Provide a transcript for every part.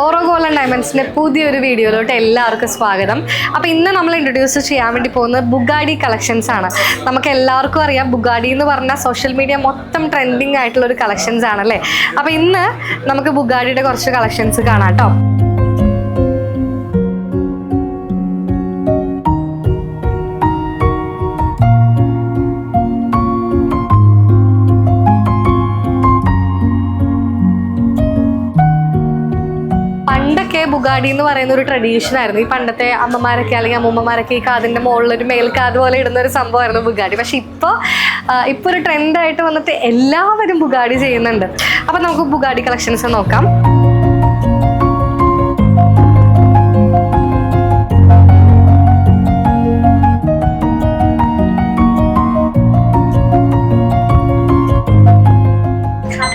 Auro golden ഡയമണ്ട്സിന്റെ പുതിയൊരു വീഡിയോയിലോട്ട് എല്ലാവർക്കും സ്വാഗതം. അപ്പോൾ ഇന്ന് നമ്മൾ ഇൻട്രൊഡ്യൂസ് ചെയ്യാൻ വേണ്ടി പോകുന്നത് ബുഗാഡി കളക്ഷൻസ് ആണ്. നമുക്ക് എല്ലാവർക്കും അറിയാം ബുഗാഡി എന്ന് പറഞ്ഞാൽ സോഷ്യൽ മീഡിയ മൊത്തം ട്രെൻഡിങ് ആയിട്ടുള്ള ഒരു കളക്ഷൻസ് ആണല്ലേ? അപ്പോൾ ഇന്ന് നമുക്ക് ബുഗാഡിയുടെ കുറച്ച് കളക്ഷൻസ് കാണാം കേട്ടോ. ബുഗാഡി എന്ന് പറയുന്ന ഒരു ട്രഡീഷൻ ആയിരുന്നു. ഈ പണ്ടത്തെ അമ്മമാരൊക്കെ അല്ലെങ്കിൽ അമ്മൂമ്മമാരൊക്കെ ഈ കാതിന്റെ മുകളിലൊരു മേൽക്കാത് പോലെ ഇടുന്ന ഒരു സംഭവമായിരുന്നു ബുഗാഡി. പക്ഷെ ഇപ്പോൾ ഇപ്പോൾ ഒരു ട്രെൻഡായിട്ട് വന്നിട്ട് എല്ലാവരും ബുഗാഡി ചെയ്യുന്നുണ്ട്. അപ്പം നമുക്ക് ബുഗാഡി കളക്ഷൻസ് നോക്കാം.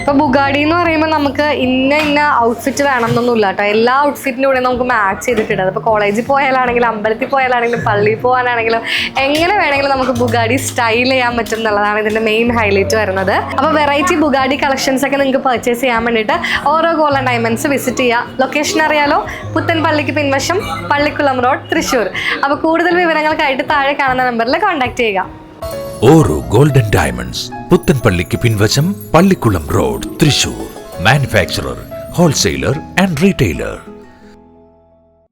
ഇപ്പൊ ബുഗാഡി എന്ന് പറയുമ്പോൾ നമുക്ക് ഇന്ന ഇന്ന ഔട്ട്ഫിറ്റ് വേണം എന്നൊന്നുമില്ല കേട്ടോ എല്ലാ ഔട്ട്ഫിറ്റിന്റെ കൂടെ നമുക്ക് മാച്ച് ചെയ്തിട്ടുണ്ട്. അതിപ്പോൾ കോളേജിൽ പോയാലാണെങ്കിലും അമ്പലത്തിൽ പോയാലാണെങ്കിലും പള്ളിയിൽ പോകാനാണെങ്കിലും എങ്ങനെ വേണമെങ്കിലും നമുക്ക് ബുഗാഡി സ്റ്റൈൽ ചെയ്യാൻ പറ്റും എന്നുള്ളതാണ് ഇതിന്റെ മെയിൻ ഹൈലൈറ്റ് വരുന്നത്. അപ്പോൾ വെറൈറ്റി ബുഗാഡി കളക്ഷൻസ് ഒക്കെ നിങ്ങൾക്ക് പർച്ചേസ് ചെയ്യാൻ വേണ്ടിയിട്ട് ഓരോ ഗോൾഡൻ ഡയമണ്ട്സ് വിസിറ്റ് ചെയ്യുക ലൊക്കേഷൻ അറിയാലോ? പുത്തൻ പള്ളിക്ക് പിൻവശം പള്ളിക്കുളം റോഡ് തൃശ്ശൂർ. അപ്പോൾ കൂടുതൽ വിവരങ്ങൾക്കായിട്ട് താഴെ കാണുന്ന നമ്പറിൽ കോൺടാക്ട് ചെയ്യുക. ഓറോ ഗോൾഡൻ ഡയമണ്ട്സ് പുത്തൻപള്ളിക്ക് പിൻവശം Pallikulam road Thrissur. Manufacturer wholesaler and retailer.